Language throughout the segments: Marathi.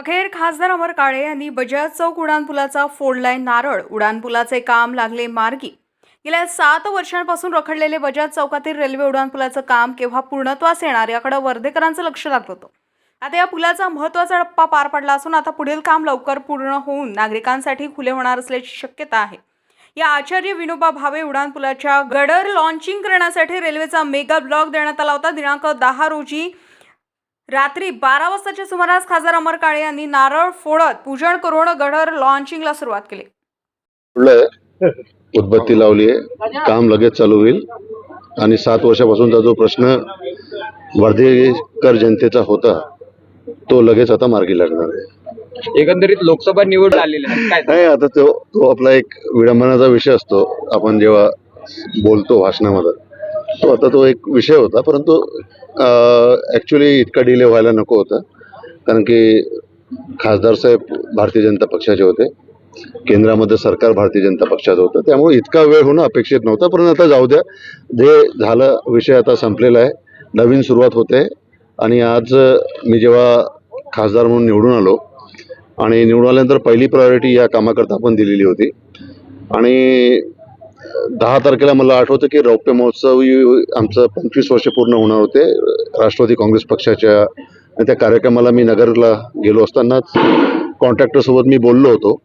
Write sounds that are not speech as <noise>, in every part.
अखेर खासदार अमर काळे यांनी बजाज चौक उड्डाणपुलाचा फोडलाय नारळ. उड्डाणपुलाचे काम लागले मार्गी. गेल्या सात वर्षांपासून रखडलेले बजाज चौकातील रेल्वे उड्डाणपुलाचं काम केव्हा पूर्णत्वास येणार याकडे वर्धेकरांचं लक्ष लागलं होतं. आता या पुलाचा महत्त्वाचा टप्पा पार पडला असून आता पुढील काम लवकर पूर्ण होऊन नागरिकांसाठी खुले होणार असल्याची शक्यता आहे. या आचार्य विनोबा भावे उड्डाणपुलाच्या गडर लॉन्चिंग करण्यासाठी रेल्वेचा मेगा ब्लॉक देण्यात आला होता. दिनांक दहा रोजी रात्री बारा वाजताच्या सुमारास खासदार अमर काळे यांनी नारळ फोडत पूजन करून गडर लॉन्चिंगला सुरुवात केली. उदबत्ती लावली आहे. काम लगेच चालू होईल. आणि सात वर्षापासूनचा जो प्रश्न वर्धेकर जनतेचा होता तो लगेच आता मार्गी लागणार आहे. एकंदरीत लोकसभा निवड आलेली आहे काय नाही आता तो तो आपला एक विडंबनाचा विषय असतो. आपण जेव्हा बोलतो भाषणामध्ये तो आता तो एक विषय होता परंतु ॲक्च्युली इतका डिले व्हायला नको होता. कारण की खासदार साहेब भारतीय जनता पक्षाचे होते. केंद्रामध्ये सरकार भारतीय जनता पक्षाचं होतं. त्यामुळे इतका वेळ होणं अपेक्षित नव्हता. पण आता जाऊ द्या. जे झालं विषय आता संपलेला आहे. नवीन सुरुवात होते. आणि आज मी जेव्हा खासदार म्हणून निवडून आलो आणि निवडून आल्यानंतर पहिली प्रायोरिटी या कामाकरता आपण दिलेली होती. आणि दहा तारखेला मला आठवतं की रौप्य महोत्सव ही आमचं पंचवीस वर्ष पूर्ण होणार होते. राष्ट्रवादी काँग्रेस पक्षाच्या आणि त्या कार्यक्रमाला मी नगरला गेलो असतानाच कॉन्ट्रॅक्टरसोबत मी बोललो होतो.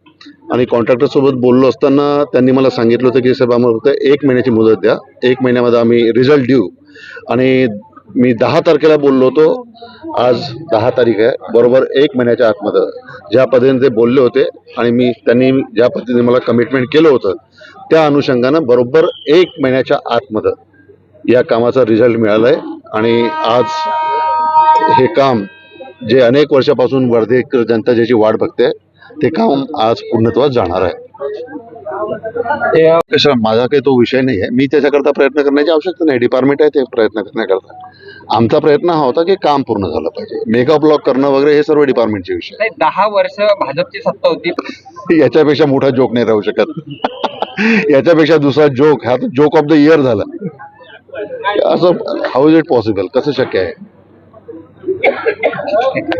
आणि कॉन्ट्रॅक्टरसोबत बोललो असताना त्यांनी मला सांगितलं होतं की साहेब आम्हाला फक्त एक महिन्याची मुदत द्या. एक महिन्यामध्ये आम्ही रिझल्ट देऊ. आणि मी दहा तारखेला बोललो होतो. आज दहा तारीख आहे. बरोबर एक महिन्याच्या आतमध्ये. ज्या पद्धतीने ते बोलले होते आणि मी त्यांनी ज्या पद्धतीने मला कमिटमेंट केलं होतं त्या अनुषंगानं बरोबर एक महिन्याच्या आतमध्ये या कामाचा रिझल्ट मिळाला आहे आणि आज हे काम जे अनेक वर्षापासून वर्धेकर जनता ज्याची वाट बघते ते काम आज पूर्णत्वास जाणार आहे. कशा माझा काही तो विषय नाही आहे. मी त्याच्याकरता प्रयत्न करण्याची आवश्यकता नाही. डिपार्टमेंट आहे ते प्रयत्न करण्याकरता. आमचा प्रयत्न हा होता की काम पूर्ण झालं पाहिजे. मेगा ब्लॉक करणं वगैरे हे सर्व डिपार्टमेंटचे विषय दहा वर्ष भाजपची सत्ता होती. <laughs> याच्यापेक्षा मोठा जोक नाही राहू शकत. <laughs> याच्यापेक्षा दुसरा जोक हा जोक ऑफ द इयर झाला. असं हाऊ इज इट पॉसिबल कसं शक्य आहे?